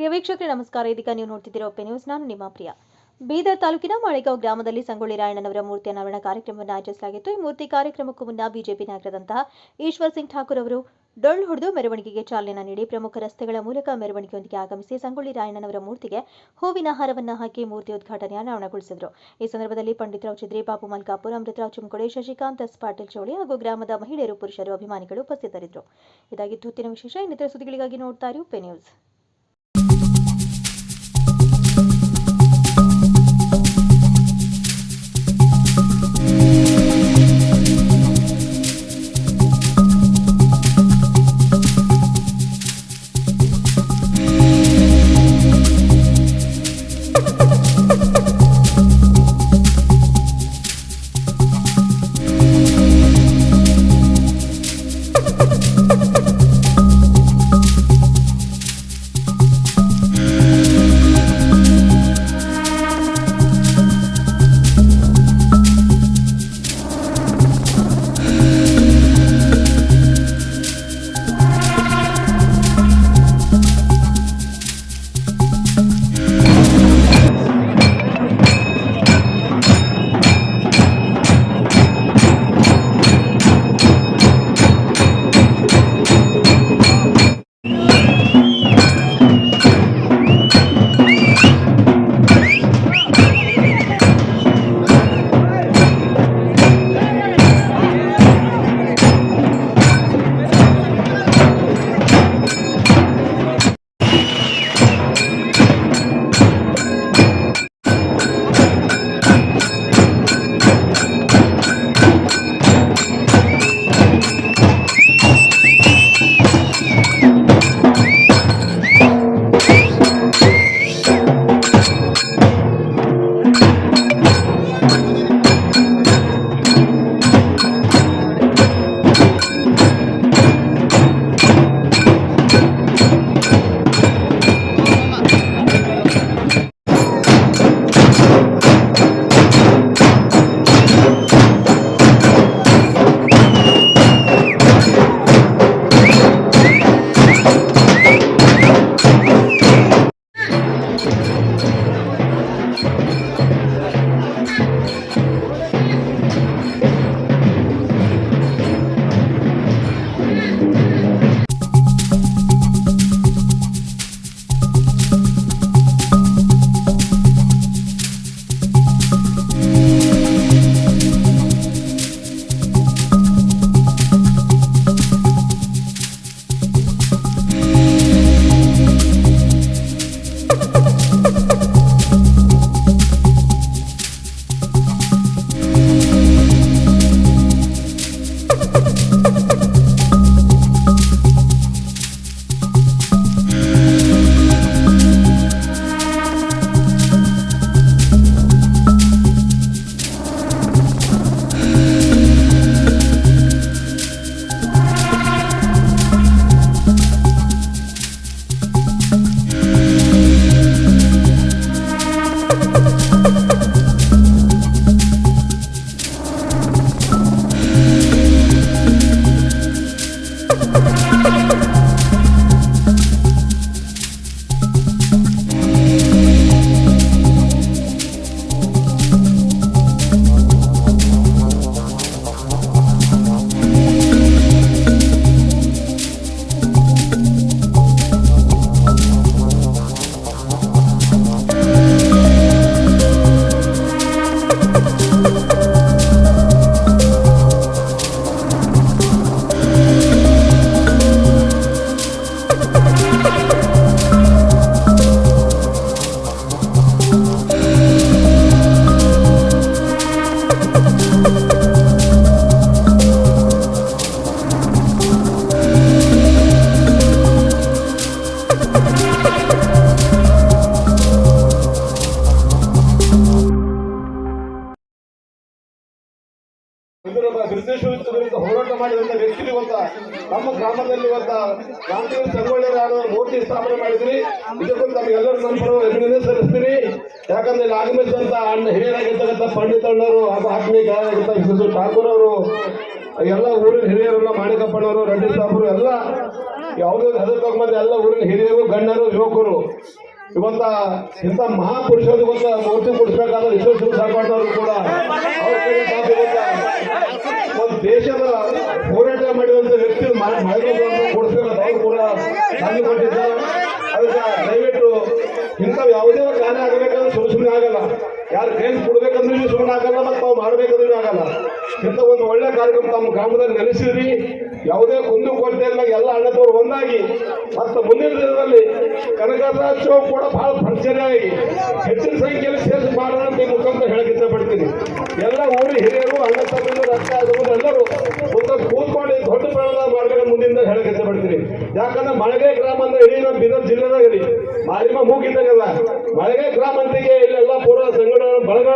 ಪ್ರಿಯ ವೀಕ್ಷಕರೇ, ನಮಸ್ಕಾರ. ಇದೀಗ ನೀವು ನೋಡ್ತಿದ್ದೀರಾ ಒಪ್ಪೆ ನ್ಯೂಸ್. ನಾನು ನಿಮ್ಮ ಪ್ರಿಯ. ಬೀದರ್ ತಾಲೂಕಿನ ಮಾಳೆಗಾಂವ್ ಗ್ರಾಮದಲ್ಲಿ ಸಂಗೊಳ್ಳಿ ರಾಯಣ್ಣನವರ ಮೂರ್ತಿ ಅನಾವರಣ ಕಾರ್ಯಕ್ರಮವನ್ನು ಆಯೋಜಿಸಲಾಗಿತ್ತು ಈ ಮೂರ್ತಿ ಕಾರ್ಯಕ್ರಮಕ್ಕೂ ಮುನ್ನ ಬಿಜೆಪಿ ನಾಯಕರಾದಂತಹ ಈಶ್ವರ್ ಸಿಂಗ್ ಠಾಕೂರ್ ಅವರು ಡೊಳ್ಳು ಹೊಡೆದು ಮೆರವಣಿಗೆಗೆ ಚಾಲನೆ ನೀಡಿ ಪ್ರಮುಖ ರಸ್ತೆಗಳ ಮೂಲಕ ಮೆರವಣಿಗೆಯೊಂದಿಗೆ ಆಗಮಿಸಿ ಸಂಗೊಳ್ಳಿ ರಾಯಣ್ಣನವರ ಮೂರ್ತಿಗೆ ಹೂವಿನ ಹಾರವನ್ನು ಹಾಕಿ ಮೂರ್ತಿ ಉದ್ಘಾಟನೆ ಅನಾವರಣಗೊಳಿಸಿದರು. ಈ ಸಂದರ್ಭದಲ್ಲಿ ಪಂಡಿತರಾವ್ ಚಿದ್ರಿ ಬಾಬು ಮಲ್ಕಾಪುರ್, ಅಮೃತರಾವ್ ಚುಮ್ಕೊಡೆ, ಶಶಿಕಾಂತ್ ಎಸ್ ಪಾಟೀಲ್ ಚೌಳಿ ಹಾಗೂ ಗ್ರಾಮದ ಮಹಿಳೆಯರು ಪುರುಷರು ಅಭಿಮಾನಿಗಳು ಉಪಸ್ಥಿತರಿದ್ದರು. ಇದಾಗಿ ಹೊತ್ತಿನ ವಿಶೇಷ ಇನ್ನಿತರ ಸುದ್ದಿಗಳಿಗಾಗಿ ನೋಡ್ತಾ ಇರಿ ನ್ಯೂಸ್. ಆತ್ಮೀಯರಾಗಿರ್ತಕ್ಕಂಥ ಶಿಶು ಠಾಕೂರ್ ಅವರು, ಎಲ್ಲ ಊರಿನ ಹಿರಿಯರೆಲ್ಲ ಮಾಣಿಕಪ್ಪನವರು ರೆಡ್ಡಿ ಸಾಹೇಬರು ಎಲ್ಲ ಯಾವುದೇ ಹೆದರ್ಕೋಕ್ ಬಂದ್ರೆ ಎಲ್ಲ ಊರಿನ ಹಿರಿಯರು, ಗಣ್ಯರು, ಯುವಕರು. ಇವತ್ತ ಇಂಥ ಮಹಾಪುರುಷರು ಇವತ್ತ ಮೂರ್ತಿ ಕೊಡಿಸ್ಬೇಕಾದ್ರೆ ವಿಶ್ವೇಶ್ವರ ಸಾಕಾಟವರು ಕೂಡ ಒಂದು ದೇಶದ ಹೋರಾಟ ಮಾಡಿದಂತ ವ್ಯಕ್ತಿ ಕೊಡಿಸ್ಬೇಕಾದ್ರೆ ಅವ್ರು ಕೂಡ ಅದಕ್ಕೆ ದಯವಿಟ್ಟು ಇಂಥ ಯಾವುದೇ ಕಾರಣ ಆಗಬೇಕಂದ್ರೆ ಸುಮ್ಮನೆ ಆಗಲ್ಲ. ಯಾರು ಕೈ ಕೊಡ್ಬೇಕಂದ್ರೂ ಸುಮ್ಮನೆ ಆಗಲ್ಲ ಮತ್ತು ನಾವು ಮಾಡ್ಬೇಕಂದ್ರೆ ಆಗಲ್ಲ. ಇಂಥ ಒಂದು ಒಳ್ಳೆ ಕಾರ್ಯಕ್ರಮ ತಮ್ಮ ಗ್ರಾಮದಲ್ಲಿ ನೆಲೆಸಿದ್ರಿ. ಯಾವುದೇ ಕುಂದು ಕೊರತೆ ಇಲ್ಲ, ಎಲ್ಲ ಅಣ್ಣದವರು ಒಂದಾಗಿ. ಮತ್ತು ಮುಂದಿನ ದಿನದಲ್ಲಿ ಕನಕದಾಸ ಚೌಕ್ ಕೂಡ ಬಹಳ ಭರ್ಜರಿಯಾಗಿ ಹೆಚ್ಚಿನ ಸಂಖ್ಯೆಯಲ್ಲಿ ಸೇರಿಸಿ ಮಾಡೋಣ ಈ ಮುಖಾಂತರ ಹೇಳಕ್ಕೆ ಇಷ್ಟಪಡ್ತೀನಿ. ಎಲ್ಲ ಊರು ಹಿರಿಯರು ಅಣ್ಣ ತಮ್ಮರು ಅಕ್ಕ ಎಲ್ಲರೂ ಒಂದು ಕೂತ್ಕೊಂಡು ದೊಡ್ಡ ಪ್ರಮಾಣದ ಮಾಡ್ಕೊಂಡು ಮುಂದಿನ ಹೇಳಕ್ಕೆ ಇಷ್ಟಪಡ್ತೀನಿ. ಯಾಕಂದ್ರೆ ಮಳೆಗೆ ಗ್ರಾಮ ಅಂದ್ರೆ ಇಡೀ ನಮ್ಮ ಬೀದರ್ ಜಿಲ್ಲೆದಾಗಲಿ. ಮಾರಿಮ ಮೂಗಿದ್ದಾಗಲ್ಲ ಮಳೆಗೆ ಗ್ರಾಮ ಅಂತಿಗೆ ಇಲ್ಲೆಲ್ಲ ಪೂರ್ವ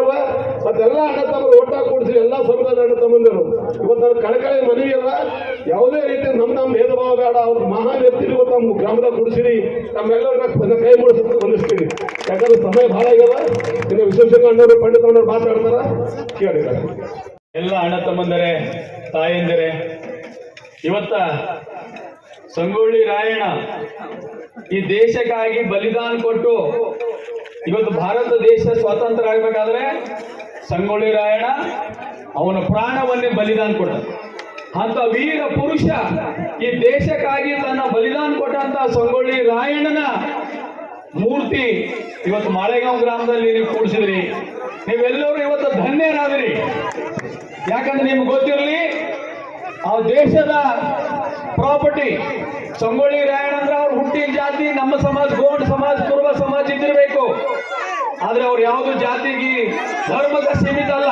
ಸಂಘಟನೆ ಮತ್ತೆಲ್ಲ ಅಣ್ಣ ತಮ್ಮ ಓಟ ಕೂಡಿಸಿ ಎಲ್ಲ ಸಮುದಾಯದ ಅಣ್ಣ ತಮ್ಮಂದರು. ಇವತ್ತು ಕಳಕಳಿ ಮನವಿ ಅಲ್ಲ ಯಾವುದೇ ರೀತಿ ನಮ್ಮ ನಮ್ಮ ಭೇದ ಭಾವ ಬೇಡ, ಅವ್ರ ಮಹಾನ್ ವ್ಯಕ್ತಿ ಇವತ್ತು ನಮ್ಮ ಗ್ರಾಮದಾಗ ಕೂಡಿಸಿರಿ, ನಮ್ಮೆಲ್ಲರನ್ನ ಕೈ ಮೂಡಿಸಿ ಬಂದಿಸ್ತೀರಿ. ಯಾಕಂದ್ರೆ ಸಮಯ ಭಾಳ ಆಗ್ಯದ. ಇನ್ನು ವಿಶ್ವೇಶ್ವರ ಅಣ್ಣವರು ಪಂಡಿತಣ್ಣವ್ರು ಮಾತಾಡ್ತಾರ ಕೇಳಿ ಎಲ್ಲ ಅಣ್ಣ ತಮ್ಮಂದರೆ, ತಾಯಂದಿರೆ, ಇವತ್ತ ಸಂಗೊಳ್ಳಿ ರಾಯಣ್ಣ ಈ ದೇಶಕ್ಕಾಗಿ ಬಲಿದಾನ ಕೊಟ್ಟು ಇವತ್ತು ಭಾರತ ದೇಶ ಸ್ವಾತಂತ್ರ್ಯ ಆಗ್ಬೇಕಾದ್ರೆ ಸಂಗೊಳ್ಳಿ ರಾಯಣ್ಣ ಅವನ ಪ್ರಾಣವನ್ನೇ ಬಲಿದಾನ ಕೊಟ್ಟ ಅಂತ ವೀರ ಪುರುಷ ಈ ದೇಶಕ್ಕಾಗಿ ತನ್ನ ಬಲಿದಾನ ಕೊಟ್ಟಂತ ಸಂಗೊಳ್ಳಿ ರಾಯಣ್ಣನ ಮೂರ್ತಿ ಇವತ್ತು ಮಾಳೆಗಾಂವ್ ಗ್ರಾಮದಲ್ಲಿ ನೀವು ಕೂಡಿಸಿದ್ರಿ. ನೀವೆಲ್ಲರೂ ಇವತ್ತು ಧನ್ಯರಾದ್ರಿ ಯಾಕಂದ್ರೆ ನಿಮ್ಗೆ ಗೊತ್ತಿರಲಿ, ಆ ದೇಶದ ಪ್ರಾಪರ್ಟಿ ಸಂಗೊಳ್ಳಿ ರಾಯಣ್ಣ ಅಂದ್ರೆ ಅವ್ರು ಹುಟ್ಟಿನ ಜಾತಿ, ನಮ್ಮ ಸಮಾಜ ಗೋಂಡ್ ಸಮಾಜ, ಕುರುಬ ಸಮಾಜ ಇದ್ದಿರ್ಬೇಕು. ಆದ್ರೆ ಅವ್ರು ಯಾವ್ದು ಜಾತಿಗೆ ಧರ್ಮದ ಸೀಮಿತ ಅಲ್ಲ.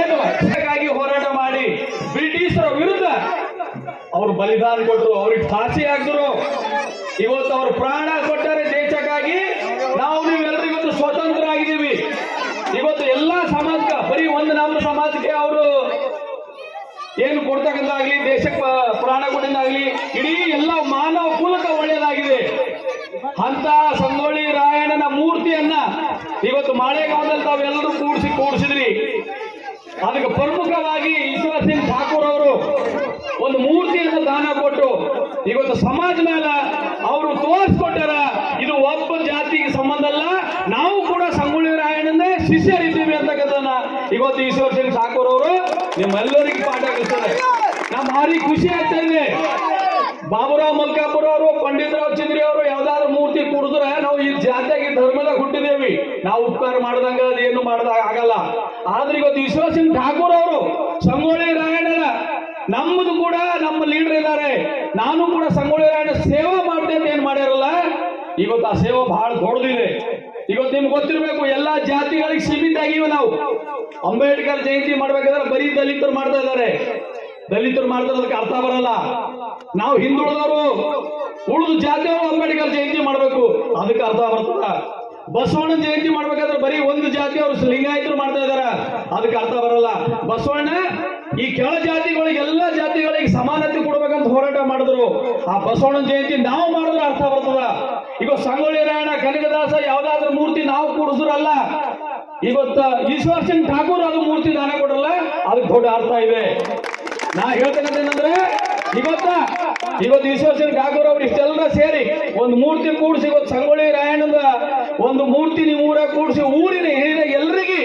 ಏನು ಹೋರಾಟ ಮಾಡಿ ಬ್ರಿಟಿಷರ ವಿರುದ್ಧ ಅವ್ರು ಬಲಿದಾನ ಕೊಟ್ಟರು ಅವ್ರಿಗೆ ಫಾಸಿ ಹಾಕಿದ್ರು. ಇವತ್ತು ಅವ್ರು ಪ್ರಾಣ ಕೊಟ್ಟರೆ ದೇಶಕ್ಕಾಗಿ ನಾವು ನೀವೆಲ್ಲರೂ ಇವತ್ತು ಸ್ವತಂತ್ರ ಆಗಿದ್ದೀವಿ ಇವತ್ತು ಎಲ್ಲಾ ಸಮಾಜಕ್ಕೆ, ಬರೀ ಒಂದು ನಮ್ಮ ಸಮಾಜಕ್ಕೆ ಅವರು ಏನು ಕೊಡ್ತಕ್ಕಂತಾಗ್ಲಿ, ದೇಶಕ್ಕೆ ಪ್ರಾಣ ಕೊಟ್ಟಿದ್ದಾಗ್ಲಿ ಇಡೀ ಎಲ್ಲ ಮಾನವ ಕುಲಕ ಒಳ್ಳೆಯದಾಗಿದೆ. ಅಂತ ಸಂಗೊಳ್ಳಿ ರಾಯಣ್ಣನ ಮೂರ್ತಿಯನ್ನ ಇವತ್ತು ಮಾಳೆಗಾಲದಲ್ಲಿ ತಾವೆಲ್ಲರೂ ಕೂಡಿಸಿ ಕೂಡಿಸಿದ್ರಿ. ಅದಕ್ಕೆ ಪ್ರಮುಖವಾಗಿ ಈಶ್ವರ ಸಿಂಗ್ ಠಾಕೂರ್ ಅವರು ಒಂದು ಮೂರ್ತಿಯನ್ನು ದಾನ ಕೊಟ್ಟು ಇವತ್ತು ಸಮಾಜ ಮೇಲೆ ಅವರು ತೋರಿಸ್ಕೊಟ್ಟಾರ, ಇದು ಒಬ್ಬ ಜಾತಿಗೆ ಸಂಬಂಧ ಅಲ್ಲ, ನಾವು ಕೂಡ ಸಂಗೊಳ್ಳಿ ರಾಯಣ್ಣನೇ ಶಿಷ್ಯರಿದ್ದೀವಿ ಅಂತಕ್ಕಂಥದ್ದನ್ನ ಇವತ್ತು ಈಶ್ವರ್ ಸಿಂಗ್ ಠಾಕೂರ್ ಅವರು ನಿಮ್ಮೆಲ್ಲರಿಗೂ ಪಾಠ ಕಲಿಸ್ತಾರೆ. ನಮ್ಮ ಭಾರಿ ಖುಷಿ ಆಗ್ತಾ ಇದೆ. ಬಾಬುರಾವ್ ಮಲ್ಕಾಪುರ ಅವರು, ಪಂಡಿತರಾವ್ ಚಿಂದ್ರಿ ಅವರು ಯಾವ್ದಾದ್ರು ಮೂರ್ತಿ ಕುಡಿದ್ರೆ ನಾವು ಈ ಜಾತಿಯಾಗಿ ಧರ್ಮದ ಹುಟ್ಟಿದೇವಿ ನಾವು ಉಪಕಾರ ಮಾಡ್ದಂಗ ಅದೇನು ಮಾಡ್ದಾಗ ಆಗಲ್ಲ. ಆದ್ರೆ ಇವತ್ತು ಈಶ್ವರ ಸಿಂಗ್ ಠಾಕೂರ್ ಅವರು, ಸಂಗೊಳ್ಳಿ ರಾಯಣ್ಣನ ನಮ್ಮದು ಕೂಡ ನಮ್ಮ ಲೀಡರ್ ಇದ್ದಾರೆ. ನಾನು ಕೂಡ ಸಂಗೊಳ್ಳಿ ರಾಯಣ್ಣ ಸೇವಾ ಮಾಡ್ತೇನೆ ಅಂತ ಏನ್ ಮಾಡ್ಯಾರಲ್ಲ? ಇವತ್ತು ಆ ಸೇವೆ ಬಹಳ ದೊಡ್ಡದಿದೆ. ಇವತ್ತು ನಿಮ್ಗೆ ಗೊತ್ತಿರಬೇಕು, ಎಲ್ಲಾ ಜಾತಿಗಳಿಗೆ ಸೀಮಿತ ಆಗಿವೆ ನಾವು. ಅಂಬೇಡ್ಕರ್ ಜಯಂತಿ ಮಾಡ್ಬೇಕಾದ್ರೆ ಬರೀ ದಲಿತರು ಮಾಡ್ತಾ ಇದ್ದಾರೆ. ದಲಿತರು ಮಾಡಿದ್ರೆ ಅದಕ್ಕೆ ಅರ್ಥ ಬರಲ್ಲ. ನಾವು ಹಿಂದುಳಿದವರು ಉಳಿದು ಜಾತಿಯವರು ಅಂಬೇಡ್ಕರ್ ಜಯಂತಿ ಮಾಡಬೇಕು. ಅದಕ್ಕೆ ಅರ್ಥ ಬರ್ತದ. ಬಸವಣ್ಣ ಜಯಂತಿ ಮಾಡ್ಬೇಕಾದ್ರೆ ಬರೀ ಒಂದು ಜಾತಿ ಅವರು ಲಿಂಗಾಯತರು ಮಾಡ್ತಾ ಇದಾರ. ಅದಕ್ಕೆ ಅರ್ಥ ಬರಲ್ಲ. ಬಸವಣ್ಣ, ಈ ಕೆಳ ಜಾತಿಗಳಿಗೆ, ಎಲ್ಲ ಜಾತಿಗಳಿಗೆ ಸಮಾನತೆ ಕೊಡ್ಬೇಕಂತ ಹೋರಾಟ ಮಾಡಿದ್ರು. ಆ ಬಸವಣ್ಣ ಜಯಂತಿ ನಾವು ಮಾಡಿದ್ರೆ ಅರ್ಥ ಬರ್ತದ. ಈಗ ಸಂಗೊಳ್ಳಿ ರಾಯಣ ಕನಕದಾಸ ಯಾವ್ದಾದ್ರು ಮೂರ್ತಿ ನಾವು ಕೂಡಿಸ್ರಲ್ಲ. ಇವತ್ತ ಈಶ್ವರ್ ಸಿಂಗ್ ಠಾಕೂರ್ ಅದು ಮೂರ್ತಿ ದಾನ ಕೊಡಲ್ಲ ಅದಕ್ಕೆ ದೊಡ್ಡ ಅರ್ಥ ಇದೆ. ನಾ ಹೇಳ್ತಕ್ಕಂಥೇನಂದ್ರೆ ಇವತ್ತ, ಇವತ್ತು ವಿಶ್ವೇಶ್ವರ ಠಾಕೂರ್ ಅವ್ರು ಇಷ್ಟೆಲ್ಲ ಸೇರಿ ಒಂದು ಮೂರ್ತಿ ಕೂಡಿಸಿ ಇವತ್ತು ಸಂಗೊಳ್ಳಿ ರಾಯಣ್ಣದ ಒಂದು ಮೂರ್ತಿ ನೀವು ಊರಾಗ ಕೂಡಿಸಿ ಊರಿನ ಹಿರಿಯ ಎಲ್ರಿಗಿ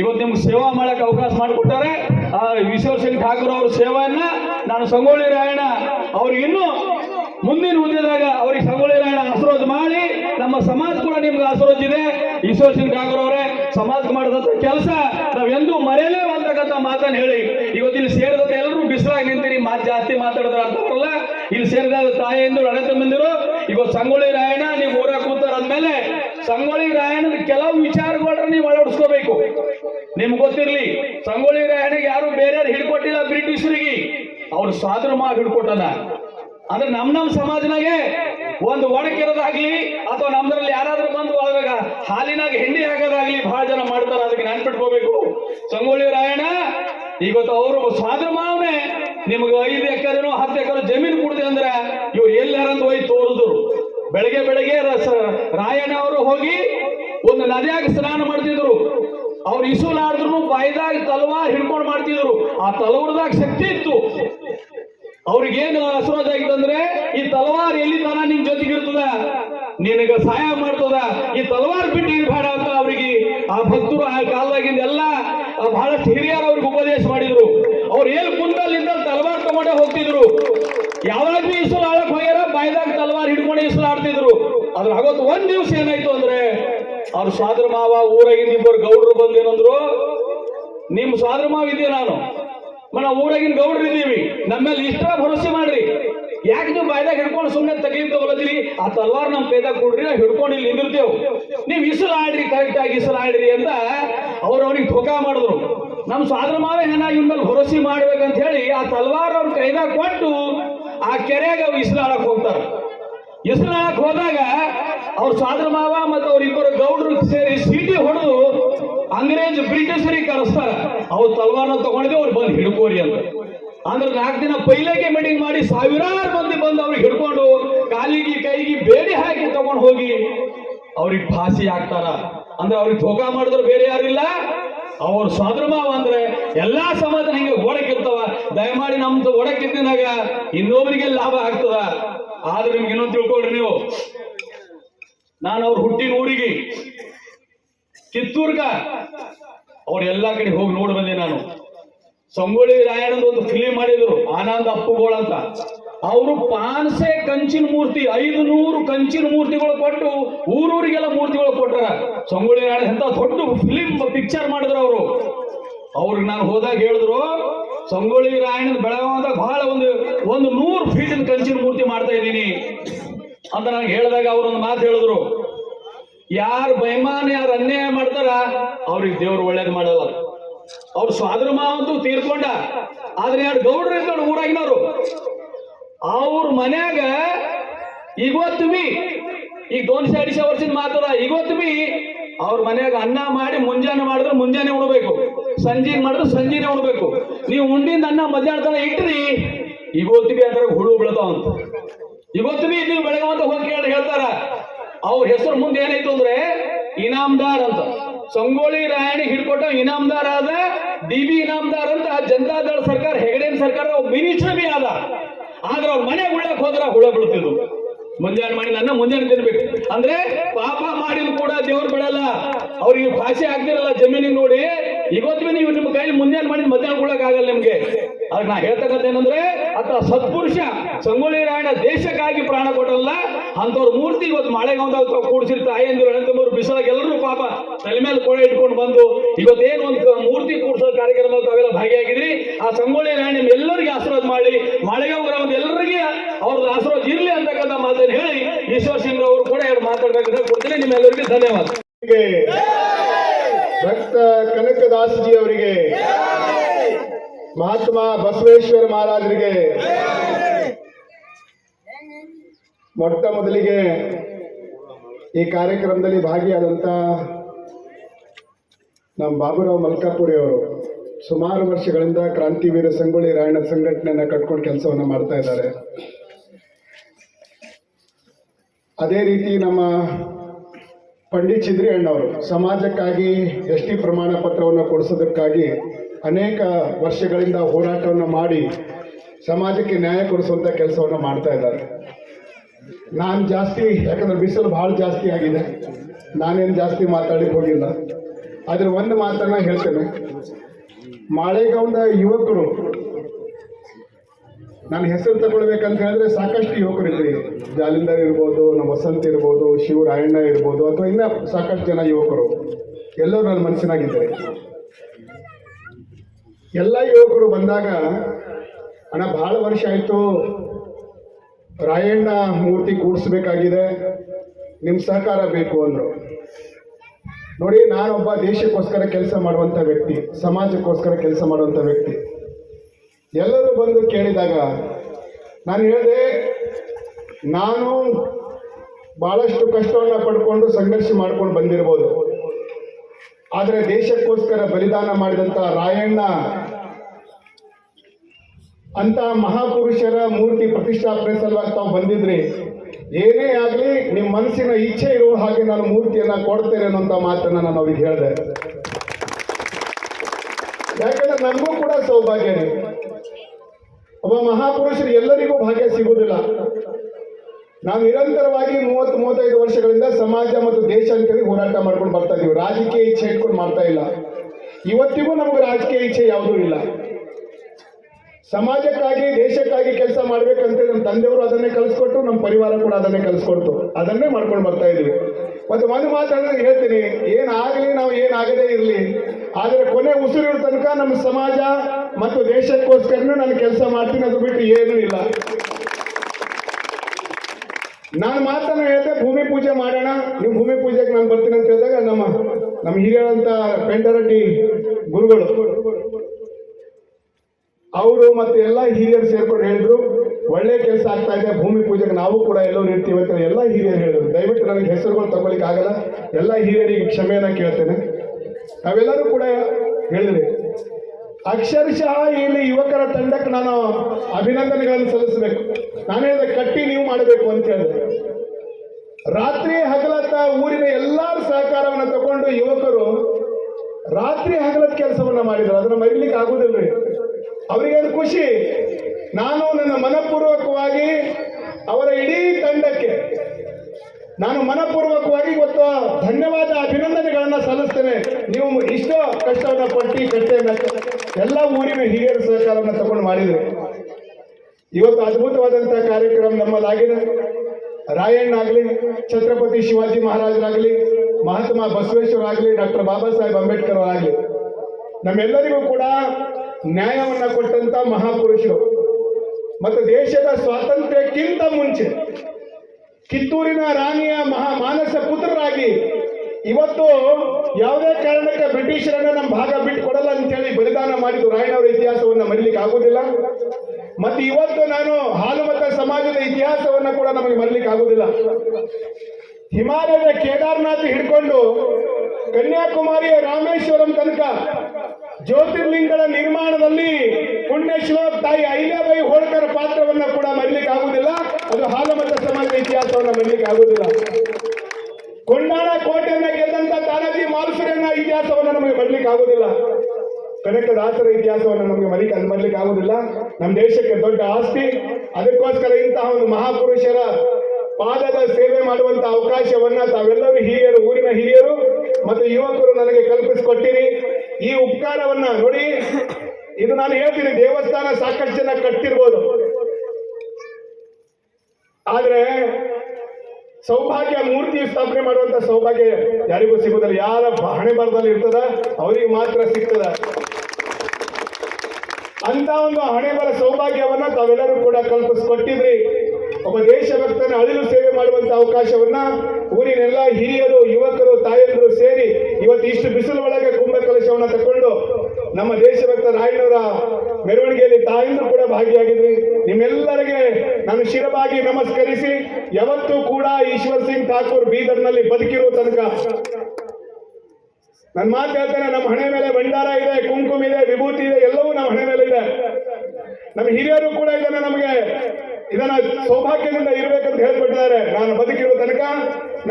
ಇವತ್ತು ನಿಮ್ಗೆ ಸೇವಾ ಮಾಡಕ್ ಅವಕಾಶ ಮಾಡಿಕೊಟ್ಟಾರೆ. ಆ ವಿಶ್ವೇಶ್ವರ ಠಾಕೂರ್ ಅವ್ರ ಸೇವೆಯನ್ನ ನಾನು ಸಂಗೊಳ್ಳಿ ರಾಯಣ್ಣ ಅವ್ರಿಗೆ ಇನ್ನೂ ಮುಂದಿನ ಮುಂದಿನಾಗ ಅವ್ರಿಗೆ ಸಂಗೊಳ್ಳಿ ರಾಯಣ್ಣ ಆಶೀರ್ವಾದ ಮಾಡಿ ನಮ್ಮ ಸಮಾಜ ಕೂಡ ನಿಮ್ಗೆ ಆಶೀರ್ವಾದ ಇದೆ. ಈಶ್ವರ್ ಸಿಂಗ್ ಠಾಕೂರ್ ಅವರೇ ಸಮಾಜಕ್ಕೆ ಮಾಡಿದಂತ ಕೆಲಸ ನಾವೆಂದೂ ಮರೆಯಲೇ ಅಂತಕ್ಕಂಥ ಮಾತನ್ನು ಹೇಳಿ. ಇವತ್ತು ಇಲ್ಲಿ ಸೇರಿದಂತ ಎಲ್ಲರೂ ಬಿಸಿಲಾಗಿ ನಿಂತೀರಿ ಮಾತು ಜಾಸ್ತಿ ಮಾತಾಡಿದ್ರೆ ಅಂತ ಬರಲ್ಲ. ಇಲ್ಲಿ ಸೇರಿದ ತಾಯಿಯಿಂದ ಅಣ್ಣ ತಮ್ಮಂದಿರು, ಇವತ್ತು ಸಂಗೊಳ್ಳಿ ರಾಯಣ್ಣ, ನೀವು ಊರಾಗ ಕೂತಾರ ಅಂದ್ಮೇಲೆ ಸಂಗೊಳ್ಳಿ ರಾಯಣ್ಣನ ಕೆಲವು ವಿಚಾರಗಳನ್ನ ನೀವು ಅಳವಡಿಸ್ಕೋಬೇಕು. ನಿಮ್ಗೆ ಗೊತ್ತಿರ್ಲಿ, ಸಂಗೊಳ್ಳಿ ರಾಯಣ್ಣಗೆ ಯಾರು ಬೇರೆ ಹಿಡ್ಕೊಟ್ಟಿಲ್ಲ ಬ್ರಿಟಿಷರಿಗೆ. ಅವ್ರು ಸ್ವಾತಂತ್ರ್ಯ ಮಾಡಿ ಹಿಡ್ಕೊಟ್ಟನ. ಅಂದ್ರೆ ನಮ್ ನಮ್ ಸಮಾಜನಾಗೆ ಒಂದು ಒಣಕಿರೋದಾಗ್ಲಿ ಅಥವಾ ನಮ್ದ್ರಲ್ಲಿ ಯಾರಾದ್ರೂ ಬಂದು ಅದ್ರಾಗ ಹಾಲಿನಾಗ ಹೆಂಡಿ ಹಾಕೋದಾಗ್ಲಿ ಬಹಳ ಜನ ಮಾಡ್ತಾರ, ಅದಕ್ಕೆ ನೆನ್ಪಿಟ್ಕೋಬೇಕು. ಸಂಗೊಳ್ಳಿ ರಾಯಣ್ಣ ಇವತ್ತು ಅವರು ಸ್ವಾದ್ರ ಮಾವನೆ. ನಿಮ್ಗೆ ಐದು ಎಕರೆನೋ ಹತ್ತು ಎಕರೆ ಜಮೀನು ಕೊಡಿದೆ ಅಂದ್ರೆ ಇವ್ರು ಎಲ್ಲಾರಂತ ಹೋಗಿ ತೋರಿದ್ರು. ಬೆಳಗ್ಗೆ ಬೆಳಗ್ಗೆ ರಾಯಣ್ಣ ಅವರು ಹೋಗಿ ಒಂದು ನದಿಯಾಗಿ ಸ್ನಾನ ಮಾಡ್ತಿದ್ರು. ಅವ್ರು ಇಸುಲಾಡಿದ್ರು ಬಾಯ್ದಾಗ ತಲವಾರ್ ಹಿಡ್ಕೊಂಡು ಮಾಡ್ತಿದ್ರು. ಆ ತಲವಾರದಾಗ ಶಕ್ತಿ ಇತ್ತು. ಅವ್ರಿಗೇನು ಅಸರೋಜ್ ಆಗಿತ್ತಂದ್ರೆ ಈ ತಲವಾರ್ ಎಲ್ಲಿ ತನ ನಿನ್ ಜೊತೆಗಿರ್ತದ? ನಿನಗ ಸಹಾಯ ಮಾಡ್ತದ? ಈ ತಲವಾರ್ ಬಿಟ್ಟು ಬೇಡ ಅಂತ ಅವ್ರಿಗೆ ಆ ಭಕ್ತರು ಆ ಕಾಲದಾಗಿಂದ ಎಲ್ಲ ಬಹಳಷ್ಟು ಹಿರಿಯರು ಅವ್ರಿಗೆ ಉಪದೇಶ ಮಾಡಿದ್ರು. ಅವ್ರು ಏನ್ ಕುಂಟಲ್ಲಿಂದ ತಲವಾರ್ ತಗೊಂಡೇ ಹೋಗ್ತಿದ್ರು. ಯಾವಾಗ ಈಸಲು ಆಳಕ್ ಹೋಗ್ಯಾರ, ಬಾಯ್ದಾಗ ತಲವಾರ್ ಹಿಡ್ಕೊಂಡು ಈಸಲು ಆಡ್ತಿದ್ರು. ಅದ್ರ ಅವತ್ತು ಒಂದ್ ದಿವ್ಸ ಏನಾಯ್ತು ಅಂದ್ರೆ, ಅವ್ರ ಸಾದ್ರ ಮಾವ ಊರಾಗಿಂದ ಇಬ್ಬರು ಗೌಡ್ರು ಬಂದೇನಂದ್ರು ನಿಮ್ ಸಾದ್ರ ಮಾವ ಇದ್ದೆ ನಾನು? మన ಊರಾಗಿನ ಗೌಡ್ರು ಇದ್ದೀವಿ. ನಮ್ಮೇಲೆ ಇಷ್ಟ ಭರೋಸೆ ಮಾಡ್ರಿ. ಯಾಕೆ ನೀವು ಬಾಯ್ದಾಗ ಹಿಡ್ಕೊಂಡು ಸುಮ್ಮನೆ ತಗಲಿಕ್ ತಗೊಳತ್ತೀರಿ ಆ ತಲ್ವಾರ್ ನಮ್ಮ ಕೈದಾಗ ಕೊಡ್ರಿ, ನಾವು ಹಿಡ್ಕೊಂಡು ಇಲ್ಲಿ ನಿಂದಿರ್ತೇವೆ. ನೀವು ಇಸಲ್ ಆಡ್ರಿ ಕರೆಕ್ಟ್ ಆಗಿ ಇಸಲ್ ಆಡ್ರಿ ಅಂತ ಅವ್ರು ಅವ್ರಿಗೆ ಧೋಕಾ ಮಾಡಿದ್ರು. ನಮ್ಮ ಸಾದ್ರ ಮಾವ ಏನಾಗಿ ಮೇಲೆ ಭರೋಸೆ ಮಾಡ್ಬೇಕಂತ ಹೇಳಿ ಆ ತಲ್ವಾರ್ ಅವ್ರ ಕೈದಾಗ ಕೊಟ್ಟು ಆ ಕೆರೆಯಾಗ ಅವ್ರು ಇಸ್ಲಾಡಕ್ ಹೋಗ್ತಾರ. ಇಸ್ಲಾಡಕ್ ಹೋದಾಗ ಅವ್ರ ಸಾದ್ರ ಮಾವ ಮತ್ತು ಅವ್ರಿಬ್ಬರು ಗೌಡ್ರು ಸೇರಿ ಸೀಟಿ ಹೊಡೆದು ಅಂಗ್ರೇಜ್ ಬ್ರಿಟಿಷರಿಗೆ ಕರೆಸ್ತಾರ. ಅವ್ರು ತಲ್ವಾರನ್ನ ತಗೊಂಡಿದ್ದೆ ಅವ್ರು ಬಂದು ಹಿಡ್ಕೋರಿ ಅಂತ. ಅಂದ್ರೆ ನಾಲ್ಕು ದಿನ ಪೈಲೆಗೆ ಮೀಟಿಂಗ್ ಮಾಡಿ ಸಾವಿರಾರು ಮಂದಿ ಬಂದು ಅವ್ರಿಗೆ ಹಿಡ್ಕೊಂಡು ಕಾಲಿಗೆ, ಕೈಗೆ ಬೇಡಿ ಹಾಕಿ ತಗೊಂಡು ಹೋಗಿ ಅವ್ರಿಗೆ ಫಾಸಿ ಹಾಕ್ತಾರ ಅಂದ್ರೆ ಅವ್ರಿಗೆ ಧೋಕಾ ಮಾಡಿದ್ರು ಬೇರೆ ಯಾರಿಲ್ಲ. ಅವ್ರ ಸ್ವಾದ್ರಮಾವ ಅಂದ್ರೆ ಎಲ್ಲಾ ಸಮಾಜ ಹಿಂಗೆ ಓಡಕ್ಕಿರ್ತಾವ. ದಯಮಾಡಿ ನಮ್ದು ಓಡಕ್ಕಿದ್ದಿನಾಗ ಇನ್ನೊಬ್ರಿಗೆ ಲಾಭ ಆಗ್ತದ. ಆದ್ರೆ ನಿಮ್ಗೆ ಇನ್ನೊಂದು ತಿಳ್ಕೊಳ್ರಿ ನೀವು. ನಾನು ಅವ್ರ ಹುಟ್ಟಿನ ಊರಿಗೆ ಕಿತ್ತೂರ್ಗ ಅವ್ರೆಲ್ಲ ಕಡೆ ಹೋಗಿ ನೋಡಿ ಬಂದೆ ನಾನು. ಸಂಗೊಳ್ಳಿ ರಾಯಣ್ಣ ಒಂದು ಫಿಲಿಂ ಮಾಡಿದ್ರು, ಆನಂದ ಅಪ್ಪುಗೋಳ್ ಅಂತ. ಅವರು ಪಾನ್ಸೆ ಕಂಚಿನ ಮೂರ್ತಿ ಐದು ನೂರು ಕಂಚಿನ ಮೂರ್ತಿಗಳು ಕೊಟ್ಟು ಊರೂರಿಗೆಲ್ಲ ಮೂರ್ತಿಗಳು ಕೊಟ್ಟಾರ ಸಂಗೊಳ್ಳಿ ರಾಯಣ್ಣ ಅಂತ ದೊಡ್ಡ ಫಿಲಿಂ ಪಿಕ್ಚರ್ ಮಾಡಿದ್ರು ಅವರು. ಅವ್ರಿಗೆ ನಾನು ಹೋದಾಗ ಹೇಳಿದ್ರು, ಸಂಗೊಳ್ಳಿ ರಾಯಣ್ಣನ ಬೆಳಗಾವದಾಗ ಬಹಳ ಒಂದು ಒಂದು ನೂರು ಫೀಟಿನ ಕಂಚಿನ ಮೂರ್ತಿ ಮಾಡ್ತಾ ಇದ್ದೀನಿ ಅಂತ ನನಗೆ ಹೇಳಿದಾಗ ಅವರೊಂದು ಮಾತು ಹೇಳಿದ್ರು. ಯಾರು ಬೈಮಾನ, ಯಾರು ಅನ್ಯಾಯ ಮಾಡ್ತಾರ, ಅವ್ರಿಗೆ ದೇವ್ರು ಒಳ್ಳೇದು ಮಾಡಲ್ಲ. ಅವ್ರ ಸ್ವಾದ್ರ ಮಾವಂತೂ ತೀರ್ಕೊಂಡ. ಆದ್ರೆ ಯಾರು ಗೌಡ್ರ ಇರ್ತಾರ ಊರಾಗಿನವ್ರು? ಅವ್ರ ಮನ್ಯಾಗ ಇವತ್ತು ಬಿ ಈಗ ದೋನ್ಸೆ ಅಡಿಸೆ ವರ್ಷದ ಮಾತದ ಇವತ್ತು ಬಿ, ಅವ್ರ ಮನ್ಯಾಗ ಅನ್ನ ಮಾಡಿ ಮುಂಜಾನೆ ಮಾಡಿದ್ರೆ ಮುಂಜಾನೆ ಉಣ್ಬೇಕು. ಸಂಜೆ ಮಾಡಿದ್ರೆ ಸಂಜೀನೆ ಉಣ್ಬೇಕು. ನೀವು ಉಂಡಿಂದ ಅನ್ನ ಮಧ್ಯಾಹ್ನ ತನ ಇಟ್ರಿ ಇವತ್ತು ಬಿ ಅದ್ರಾಗ ಹುಳು ಬೀಳ್ತಾವಂತ. ಇವತ್ತು ಬಿ ನೀವು ಬೆಳಗಾವಂತ ಹೋಗಿ ಕೇಳಿ ಹೇಳ್ತಾರ ಅವ್ರ ಹೆಸರು ಮುಂದೆ ಏನಾಯ್ತು ಅಂದ್ರೆ ಇನಾಮ್ದಾರ್ ಅಂತ. ಸಂಗೋಳಿ ರಾಯಣಿ ಹಿಡ್ಕೊಟ್ಟ ಇನಾಮ್ದಾರ್ ಆದ ಡಿ ಬಿ ಇನಾಮ್ದಾರ್ ಅಂತ ಜನತಾದಳ ಸರ್ಕಾರ, ಹೆಗಡೆನ್ ಸರ್ಕಾರ ಬಿ ಆದ. ಆದ್ರೆ ಅವ್ರ ಮನೆ ಉಳ್ಳಕ್ ಹೋದ್ರ ಹುಳ ಬಿಡ್ತಿದ್ರು ಮುಂಜಾನೆ ಮಾಡಿ ನನ್ನ ಮುಂಜಾನೆ ತಿನ್ಬೇಕು. ಅಂದ್ರೆ ಪಾಪ ಮಾಡಿದ್ರು ಕೂಡ ದೇವ್ರು ಬಿಡಲ್ಲ. ಅವ್ರಿಗೆ ಭಾಷೆ ಆಗ್ತಿರಲ್ಲ ಜಮೀನಿಗೆ ನೋಡಿ. ಇವತ್ತು ನೀವು ನಿಮ್ಮ ಕೈಲಿ ಮುಂಜಾನೆ ಮಾಡಿದ ಮಧ್ಯಾಹ್ನ ಕೊಡಕ್ ಆಗಲ್ಲ ನಿಮ್ಗೆ. ಅದ್ ನಾ ಹೇಳ್ತಕ್ಕಂಥ ಏನಂದ್ರೆ ಆತ ಸತ್ಪುರುಷ ಸಂಗೊಳ್ಳಿ ರಾಯಣ ದೇಶಕ್ಕಾಗಿ ಪ್ರಾಣ ಕೊಟ್ಟಲ್ಲ ಅಂತವ್ರ ಮೂರ್ತಿ ಇವತ್ತು ಮಾಳೆಗಾಂವ್ದಾಗ ಕೂಡಿಸಿರ್ತ ಆಯಂದಿರು ಅನಂತಮೂರು ಬಿಸಿಲಾಗ ಎಲ್ಲರೂ ಪಾಪ ತಲೆ ಮೇಲೆ ಕೊಳೆ ಇಟ್ಕೊಂಡು ಬಂದು ಇವತ್ತೇನು ಒಂದು ಮೂರ್ತಿ ಕೂಡಿಸೋ ಕಾರ್ಯಕ್ರಮ ತಾವೆಲ್ಲ ಭಾಗಿಯಾಗಿದ್ರಿ. ಆ ಸಂಗೊಳ್ಳಿ ರಾಣಿ ನಿಮ್ಮೆಲ್ಲರಿಗೆ ಆಶೀರ್ವಾದ ಮಾಡಿ ಮಾಳೆಗಾಂವ್ ಗ್ರಾಮದ ಎಲ್ಲರಿಗೆ ಅವ್ರದ್ದು ಆಶೀರ್ವಾದ ಇರ್ಲಿ ಅಂತಕ್ಕಂಥ ಮಾತನ್ನು ಹೇಳಿ ಈಶ್ವರ್ ಸಿಂಗ್ ಅವರು ಕೂಡ ಎರಡು ಮಾತಾಡ್ಬೇಕಂತ ಕೊಡ್ತೀನಿ ನಿಮ್ಮೆಲ್ಲರಿಗೆ ಧನ್ಯವಾದ. ಭಕ್ತ ಕನಕದಾಸಜಿ ಅವರಿಗೆ ಮಹಾತ್ಮ ಬಸವೇಶ್ವರ ಮಹಾರಾಜರಿಗೆ ಮೊಟ್ಟ ಮೊದಲಿಗೆ ಈ ಕಾರ್ಯಕ್ರಮದಲ್ಲಿ ಭಾಗಿಯಾದಂತ ನಮ್ಮ ಬಾಬುರಾವ್ ಮಲ್ಕಾಪುರಿ ಅವರು ಸುಮಾರು ವರ್ಷಗಳಿಂದ ಕ್ರಾಂತಿವೀರ ಸಂಗೊಳ್ಳಿ ರಾಯಣ್ಣ ಸಂಘಟನೆಯನ್ನ ಕಟ್ಕೊಂಡು ಕೆಲಸವನ್ನ ಮಾಡ್ತಾ ಇದ್ದಾರೆ. ಅದೇ ರೀತಿ ನಮ್ಮ ಪಂಡಿತ್ ಚಿದ್ರಿ ಅಣ್ಣವರು ಸಮಾಜಕ್ಕಾಗಿ ಎಸ್ ಟಿ ಪ್ರಮಾಣ ಪತ್ರವನ್ನು ಕೊಡಿಸೋದಕ್ಕಾಗಿ ಅನೇಕ ವರ್ಷಗಳಿಂದ ಹೋರಾಟವನ್ನು ಮಾಡಿ ಸಮಾಜಕ್ಕೆ ನ್ಯಾಯ ಕೊಡಿಸುವಂಥ ಕೆಲಸವನ್ನು ಮಾಡ್ತಾ ಇದ್ದಾರೆ. ನಾನು ಜಾಸ್ತಿ, ಯಾಕಂದ್ರೆ ಬಿಸಿಲು ಭಾಳ ಜಾಸ್ತಿ ಆಗಿದೆ. ನಾನೇನು ಜಾಸ್ತಿ ಮಾತಾಡಲಿಕ್ಕೆ ಹೋಗಿಲ್ಲ. ಆದರೆ ಒಂದು ಮಾತನ್ನ ಹೇಳ್ತೇನೆ. ಮಾಳೆಗಾಂವದ ಯುವಕರು ನಾನು ಹೆಸರು ತಗೊಳ್ಬೇಕಂತ ಹೇಳಿದ್ರೆ ಸಾಕಷ್ಟು ಯುವಕರು ಇದ್ರಿ. ಜಾಲಿಂದರ್ ಇರ್ಬೋದು, ನಮ್ಮ ವಸಂತ್ ಇರ್ಬೋದು ಶಿವರಾಯಣ್ಣ ಇರ್ಬೋದು, ಅಥವಾ ಇನ್ನ ಸಾಕಷ್ಟು ಜನ ಯುವಕರು. ಎಲ್ಲರೂ ನನ್ನ ಮನಸ್ಸಿನಾಗಿದ್ದಾರೆ. ಎಲ್ಲ ಯುವಕರು ಬಂದಾಗ, ಅಣ್ಣ ಬಹಳ ವರ್ಷ ಆಯ್ತು. ರಾಯಣ್ಣ ಮೂರ್ತಿ ಕೂಡಿಸ್ಬೇಕಾಗಿದೆ. ನಿಮ್ಮ ಸಹಕಾರ ಬೇಕು ಅಂದರು. ನೋಡಿ, ನಾನೊಬ್ಬ ದೇಶಕ್ಕೋಸ್ಕರ ಕೆಲಸ ಮಾಡುವಂಥ ವ್ಯಕ್ತಿ, ಸಮಾಜಕ್ಕೋಸ್ಕರ ಕೆಲಸ ಮಾಡುವಂಥ ವ್ಯಕ್ತಿ. ಎಲ್ಲರೂ ಬಂದು ಕೇಳಿದಾಗ ನಾನು ಹೇಳಿದೆ, ನಾನು ಬಹಳಷ್ಟು ಕಷ್ಟವನ್ನು ಪಡ್ಕೊಂಡು ಸಂಘರ್ಷ ಮಾಡ್ಕೊಂಡು ಬಂದಿರ್ಬೋದು. ಆದರೆ ದೇಶಕ್ಕೋಸ್ಕರ ಬಲಿದಾನ ಮಾಡಿದಂಥ ರಾಯಣ್ಣ ಅಂತ ಮಹಾಪುರುಷರ ಮೂರ್ತಿ ಪ್ರತಿಷ್ಠಾಪನೆ ಸಲುವಾಗಿ ತಾವು ಬಂದಿದ್ರಿ? ಏನೇ ಆಗಲಿ ನಿಮ್ಮ ಮನಸ್ಸಿನ ಇಚ್ಛೆ ಇರುವ ಹಾಗೆ ನಾನು ಮೂರ್ತಿಯನ್ನ ಕೊಡ್ತೇನೆ ಅನ್ನೋಂಥ ಮಾತನ್ನ ನಾನು ಅವ್ರಿಗೆ ಹೇಳಿದೆ. ಯಾಕಂದ್ರೆ ನನಗೂ ಕೂಡ ಸೌಭಾಗ್ಯನೇ. ಒಬ್ಬ ಮಹಾಪುರುಷರು ಎಲ್ಲರಿಗೂ ಭಾಗ್ಯ ಸಿಗುವುದಿಲ್ಲ. ನಾವು ನಿರಂತರವಾಗಿ ಮೂವತ್ತು, ಮೂವತ್ತೈದು ವರ್ಷಗಳಿಂದ ಸಮಾಜ ಮತ್ತು ದೇಶ ಹೋರಾಟ ಮಾಡ್ಕೊಂಡು ಬರ್ತಾ ಇದೀವಿ. ರಾಜಕೀಯ ಇಚ್ಛೆ ಇಟ್ಕೊಂಡು ಮಾಡ್ತಾ ಇಲ್ಲ. ಇವತ್ತಿಗೂ ನಮಗೆ ರಾಜಕೀಯ ಇಚ್ಛೆ ಯಾವುದೂ ಇಲ್ಲ. ಸಮಾಜಕ್ಕಾಗಿ, ದೇಶಕ್ಕಾಗಿ ಕೆಲಸ ಮಾಡ್ಬೇಕಂತೇಳಿ ನಮ್ಮ ತಂದೆಯವರು ಅದನ್ನೇ ಕಲಿಸ್ಕೊಟ್ಟು ನಮ್ಮ ಪರಿವಾರ ಕೂಡ ಅದನ್ನೇ ಕಲಿಸ್ಕೊಡ್ತು. ಅದನ್ನೇ ಮಾಡ್ಕೊಂಡು ಬರ್ತಾ ಇದೀವಿ. ಮತ್ತೆ ಒಂದು ಮಾತಾಡಿದ್ರೆ ಹೇಳ್ತೀನಿ. ಏನಾಗಲಿ, ನಾವು ಏನಾಗದೇ ಇರಲಿ. ಆದರೆ ಕೊನೆ ಉಸಿರಿರೋ ತನಕ ನಮ್ಮ ಸಮಾಜ ಮತ್ತು ದೇಶಕ್ಕೋಸ್ಕರನೂ ನಾನು ಕೆಲಸ ಮಾಡ್ತೀನಿ ಅದು ಬಿಟ್ಟು ಏನೂ ಇಲ್ಲ. ನಾನು ಮಾತನ್ನು ಹೇಳಿದೆ, ಭೂಮಿ ಪೂಜೆ ಮಾಡೋಣ. ನೀವು ಭೂಮಿ ಪೂಜೆಗೆ ನಾನು ಬರ್ತೀನಿ ಅಂತ ಹೇಳಿದಾಗ ನಮ್ಮ ನಮ್ಮ ಹಿರಿಯರಂತ ಪೆಂಡರಡ್ಡಿ ಗುರುಗಳು ಅವರು ಮತ್ತೆ ಎಲ್ಲ ಹಿರಿಯರು ಸೇರ್ಕೊಂಡು ಹೇಳಿದ್ರು, ಒಳ್ಳೆ ಕೆಲಸ ಆಗ್ತಾ ಇದೆ, ಭೂಮಿ ಪೂಜೆಗೆ ನಾವು ಕೂಡ ಎಲ್ಲೋ ನಿಂತೀವಿ ಅಂತ ಎಲ್ಲ ಹಿರಿಯರು ಹೇಳಿದ್ರು. ದಯವಿಟ್ಟು ನನಗೆ ಹೆಸರುಗಳು ತಗೊಳ್ಳಿಕ್ಕೆ ಆಗಲ್ಲ, ಎಲ್ಲ ಹಿರಿಯರಿಗೆ ಕ್ಷಮೆಯನ್ನ ಕೇಳ್ತೇನೆ. ನಾವೆಲ್ಲರೂ ಕೂಡ ಹೇಳಿದ್ರಿ ಅಕ್ಷರಶಃ ಇಲ್ಲಿ ಯುವಕರ ತಂಡಕ್ಕೆ ನಾನು ಅಭಿನಂದನೆಗಳನ್ನು ಸಲ್ಲಿಸಬೇಕು. ನಾನು ಹೇಳಿದೆ, ಕಟ್ಟಿ ನೀವು ಮಾಡಬೇಕು ಅಂತ ಹೇಳಿದೆ. ರಾತ್ರಿ ಹಗಲತ್ತ ಊರಿನ ಎಲ್ಲರ ಸಹಕಾರವನ್ನು ತಗೊಂಡು ಯುವಕರು ರಾತ್ರಿ ಹಗಲತ್ ಕೆಲಸವನ್ನ ಮಾಡಿದ್ರು. ಅದನ್ನ ಮರಿಲಿಕ್ಕೆ ಆಗುದಿಲ್ರಿ ಅವರಿಗೇನು ಖುಷಿ? ನಾನು ನನ್ನ ಮನಪೂರ್ವಕವಾಗಿ ಅವರ ಇಡೀ ತಂಡಕ್ಕೆ, ನಾನು ಮನಪೂರ್ವಕವಾಗಿ ಇವತ್ತು ಧನ್ಯವಾದ ಅಭಿನಂದನೆಗಳನ್ನ ಸಲ್ಲಿಸ್ತೇನೆ. ನೀವು ಇಷ್ಟೋ ಕಷ್ಟವನ್ನು ಪಟ್ಟಿ ಕಟ್ಟೆ ಎಲ್ಲ ಊರಿನ ಹಿರಿಯರ ಸಹಕಾರವನ್ನು ತಗೊಂಡು ಮಾಡಿದ್ರು. ಇವತ್ತು ಅದ್ಭುತವಾದಂತಹ ಕಾರ್ಯಕ್ರಮ ನಮ್ಮಲ್ಲಾಗಿದೆ ರಾಯಣ್ಣ ಆಗಲಿ ಛತ್ರಪತಿ ಶಿವಾಜಿ ಮಹಾರಾಜರಾಗಲಿ, ಮಹಾತ್ಮ ಬಸವೇಶ್ವರ ಆಗಲಿ, ಡಾಕ್ಟರ್ ಬಾಬಾ ಸಾಹೇಬ್ ಅಂಬೇಡ್ಕರ್ ಅವರಾಗಲಿ, ನಮ್ಮೆಲ್ಲರಿಗೂ ಕೂಡ ನ್ಯಾಯವನ್ನ ಕೊಟ್ಟಂತ ಮಹಾಪುರುಷರು. ಮತ್ತು ದೇಶದ ಸ್ವಾತಂತ್ರ್ಯಕ್ಕಿಂತ ಮುಂಚೆ ಕಿತ್ತೂರಿನ ರಾಣಿಯ ಮಹಾ ಮಾನಸ ಪುತ್ರರಾಗಿ ಇವತ್ತು ಯಾವುದೇ ಕಾರಣಕ್ಕೆ ಬ್ರಿಟಿಷರನ್ನ ನಮ್ಮ ಭಾಗ ಬಿಟ್ಟು ಕೊಡಲ್ಲ ಅಂತೇಳಿ ಬಲಿದಾನ ಮಾಡಿದ್ದು ರಾಯಣ್ಣವರ ಇತಿಹಾಸವನ್ನ ಮರಿಲಿಕ್ಕೆ ಆಗುದಿಲ್ಲ ಮತ್ತೆ ಇವತ್ತು ನಾನು ಹಾಲುಮತ ಸಮಾಜದ ಇತಿಹಾಸವನ್ನ ಕೂಡ ನಮಗೆ ಮರಿಲಿಕ್ಕೆ ಆಗುದಿಲ್ಲ ಹಿಮಾಲಯದ ಕೇದಾರ್ನಾಥ್ ಹಿಡ್ಕೊಂಡು ಕನ್ಯಾಕುಮಾರಿಯ ರಾಮೇಶ್ವರಂ ತನಕ ಜ್ಯೋತಿರ್ಲಿಂಗಗಳ ನಿರ್ಮಾಣದಲ್ಲಿ ಪುಣ್ಯಶ್ಲೋಕ್ ತಾಯಿ ಅಹಿಲ್ಯಾಬಾಯಿ ಹೋಳ್ಕರ್ ಪಾತ್ರವನ್ನ ಕೂಡ ಮರಿಲಿಕ್ಕೆ ಆಗುದಿಲ್ಲ ಅದು ಹಾಲಮತ ಸಮಾಜದ ಇತಿಹಾಸವನ್ನ ಮರಿಲಿಕ್ಕೆ ಆಗುದಿಲ್ಲ ಕೊಂಡಾಣ ಕೋಟೆಯನ್ನ ಗೆದ್ದಂತ ತಾನಾಜಿ ಮಾಲ್ಸೂರಿಯನ್ನ ಇತಿಹಾಸವನ್ನ ನಮಗೆ ಮರಿಲಿಕ್ಕೆ ಆಗುದಿಲ್ಲ ಕನಕದಾಸರ ಇತಿಹಾಸವನ್ನು ನಮಗೆ ಮರಿ ಮರಿಲಿಕ್ಕೆ ಆಗುದಿಲ್ಲ ನಮ್ಮ ದೇಶಕ್ಕೆ ದೊಡ್ಡ ಆಸ್ತಿ. ಅದಕ್ಕೋಸ್ಕರ ಇಂತಹ ಒಂದು ಮಹಾಪುರುಷರ ಪಾದದ ಸೇವೆ ಮಾಡುವಂತಹ ಅವಕಾಶವನ್ನ ತಾವೆಲ್ಲರೂ ಹಿರಿಯರು, ಊರಿನ ಹಿರಿಯರು ಮತ್ತು ಯುವಕರು ನನಗೆ ಕಲ್ಪಿಸಿಕೊಟ್ಟಿರಿ. ಈ ಉಪಕಾರವನ್ನ ನೋಡಿ ಇದು ನಾನು ಹೇಳ್ತೀನಿ, ದೇವಸ್ಥಾನ ಸಾಕಷ್ಟು ಜನ ಕಟ್ಟಿರ್ಬೋದು. ಆದ್ರೆ ಸೌಭಾಗ್ಯ ಮೂರ್ತಿ ಸ್ಥಾಪನೆ ಮಾಡುವಂತ ಸೌಭಾಗ್ಯ ಯಾರಿಗೂ ಸಿಗುದಿಲ್ಲ. ಯಾರ ಹಣೆ ಬರದಲ್ಲಿ ಇರ್ತದ, ಅವರಿಗೆ ಮಾತ್ರ ಸಿಗ್ತದ. ಅಂತ ಒಂದು ಹಣೆ ಬರ ಸೌಭಾಗ್ಯವನ್ನ ತಾವೆಲ್ಲರೂ ಕೂಡ ಕಲ್ಪಿಸಿಕೊಟ್ಟಿದ್ರಿ. ಒಬ್ಬ ದೇಶಭಕ್ತನ ಅಳಿಲು ಸೇವೆ ಮಾಡುವಂತ ಅವಕಾಶವನ್ನ ಊರಿನೆಲ್ಲ ಹಿರಿಯರು, ಯುವಕರು, ತಾಯಂದಿರು ಸೇರಿ ಇವತ್ತು ಇಷ್ಟು ಬಿಸಿಲು ಒಳಗೆ ಕುಂಭ ಕಲಶವನ್ನ ತಕೊಂಡು ನಮ್ಮ ದೇಶಭಕ್ತ ರಾಯಣ್ಣವರ ಮೆರವಣಿಗೆಯಲ್ಲಿ ತಾಯಂದ್ರು ಕೂಡ ಭಾಗಿಯಾಗಿದ್ರಿ. ನಿಮ್ಮೆಲ್ಲರಿಗೆ ನಾನು ಶಿರವಾಗಿ ನಮಸ್ಕರಿಸಿ, ಯಾವತ್ತೂ ಕೂಡ ಈಶ್ವರ್ ಸಿಂಗ್ ಠಾಕೂರ್ ಬೀದರ್ನಲ್ಲಿ ಬದುಕಿರುವ ತನಕ. ನನ್ನ ಮಾತು ಹೇಳ್ತೇನೆ, ನಮ್ಮ ಹಣೆ ಮೇಲೆ ಭಂಡಾರ ಇದೆ, ಕುಂಕುಮ ಇದೆ, ವಿಭೂತಿ ಇದೆ, ಎಲ್ಲವೂ ನಮ್ಮ ಹಣೆ ಮೇಲೆ ಇದೆ. ನಮ್ಮ ಹಿರಿಯರು ಕೂಡ ಇದನ್ನ ನಮಗೆ. ಇದನ್ನ ಸೌಭಾಗ್ಯದಿಂದ ಇರಬೇಕಂತ ಹೇಳ್ಬಿಟ್ಟಿದ್ದಾರೆ. ನಾನು ಬದುಕಿರುವ ತನಕ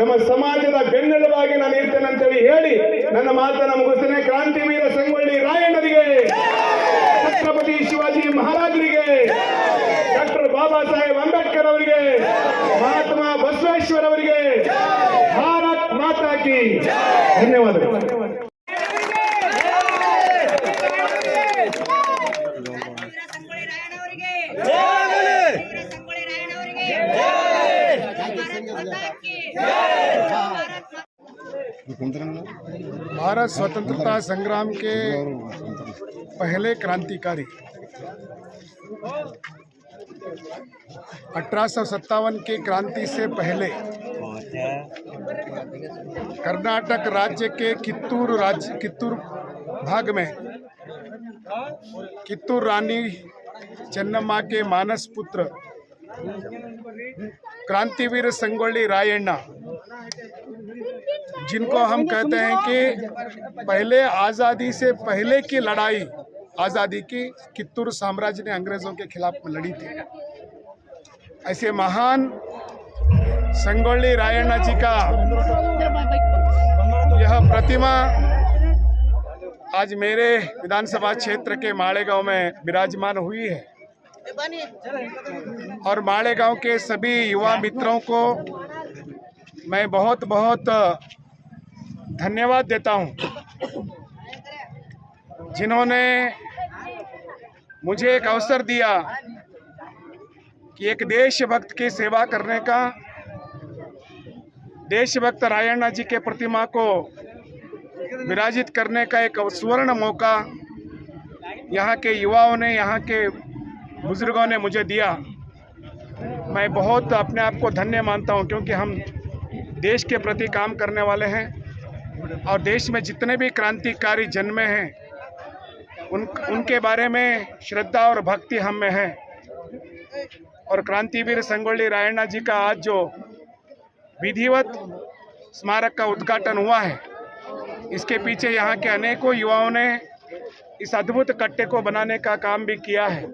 ನಮ್ಮ ಸಮಾಜದ ಬೆನ್ನೆಲುಬಾಗಿ ನಾನು ಇರ್ತೇನೆ ಅಂತೇಳಿ ಹೇಳಿ ನನ್ನ ಮಾತನ್ನ ಮುಗಿಸ್ತೇನೆ. ಕ್ರಾಂತಿವೀರ ಸಂಗೊಳ್ಳಿ ರಾಯಣ್ಣರಿಗೆ, ಛತ್ರಪತಿ ಶಿವಾಜಿ ಮಹಾರಾಜರಿಗೆ, ಡಾಕ್ಟರ್ ಬಾಬಾ ಸಾಹೇಬ್ ಅಂಬೇಡ್ಕರ್ ಅವರಿಗೆ, ಮಹಾತ್ಮ ಬಸವೇಶ್ವರ ಅವರಿಗೆ, ಭಾರತ್ ಮಾತಾಕಿ ಧನ್ಯವಾದಗಳು. स्वतंत्रता संग्राम के पहले क्रांतिकारी। अठारह के क्रांति से पहले कर्नाटक राज्य के कित्तूर राज्य, कित्तूर भाग में कित्तूर रानी चन्नम्मा के मानस पुत्र क्रांतिवीर संगोली रायण्णा जिनको हम कहते हैं कि पहले आज़ादी से पहले की लड़ाई आज़ादी की कित्तूर साम्राज्य ने अंग्रेज़ों के खिलाफ लड़ी थी। ऐसे महान संगोली रायण्णा जी का यह प्रतिमा आज मेरे विधानसभा क्षेत्र के माड़ेगांव में विराजमान हुई है। और मालेगांव के सभी युवा मित्रों को मैं बहुत बहुत धन्यवाद देता हूँ। जिन्होंने मुझे एक अवसर दिया कि एक देशभक्त की सेवा करने का, देशभक्त रायण्णा जी के प्रतिमा को विराजित करने का एक सुवर्ण मौका यहाँ के युवाओं ने, यहाँ के बुज़ुर्गों ने मुझे दिया। मैं बहुत अपने आप को धन्य मानता हूँ, क्योंकि हम देश के प्रति काम करने वाले हैं। और देश में जितने भी क्रांतिकारी जन्मे हैं, उन, उनके बारे में श्रद्धा और भक्ति हम में है। और क्रांतिवीर संगोली रायणा जी का आज जो विधिवत स्मारक का उद्घाटन हुआ है, इसके पीछे यहाँ के अनेकों युवाओं ने इस अद्भुत कट्टे को बनाने का काम भी किया है।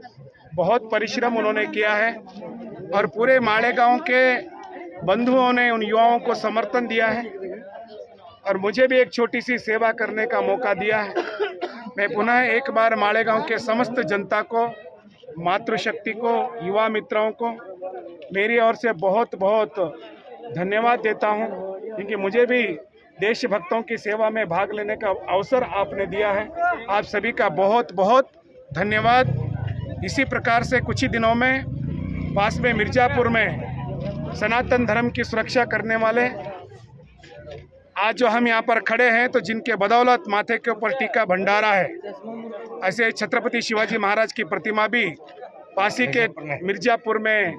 बहुत परिश्रम उन्होंने किया है और पूरे मालेगांव के बंधुओं ने उन युवाओं को समर्थन दिया है। और मुझे भी एक छोटी सी सेवा करने का मौका दिया है। मैं पुनः एक बार मालेगांव के समस्त जनता को, मातृशक्ति को, युवा मित्रों को मेरी ओर से बहुत बहुत धन्यवाद देता हूँ, क्योंकि मुझे भी देशभक्तों की सेवा में भाग लेने का अवसर आपने दिया है। आप सभी का बहुत बहुत धन्यवाद। इसी प्रकार से कुछ ही दिनों में पास में मिर्ज़ापुर में सनातन धर्म की सुरक्षा करने वाले आज जो हम यहाँ पर खड़े हैं तो जिनके बदौलत माथे के ऊपर टीका भंडारा है, ऐसे छत्रपति शिवाजी महाराज की प्रतिमा भी पासी के मिर्जापुर में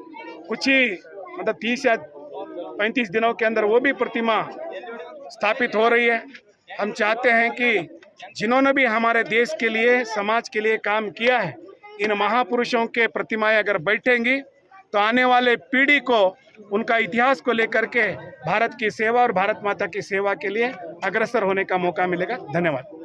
कुछ ही मतलब तीस या पैंतीस दिनों के अंदर वो भी प्रतिमा स्थापित हो रही है। हम चाहते हैं कि जिन्होंने भी हमारे देश के लिए, समाज के लिए काम किया है, इन महापुरुषों के प्रतिमाएँ अगर बैठेंगी तो आने वाले पीढ़ी को उनका इतिहास को लेकर के भारत की सेवा और भारत माता की सेवा के लिए अग्रसर होने का मौका मिलेगा। धन्यवाद।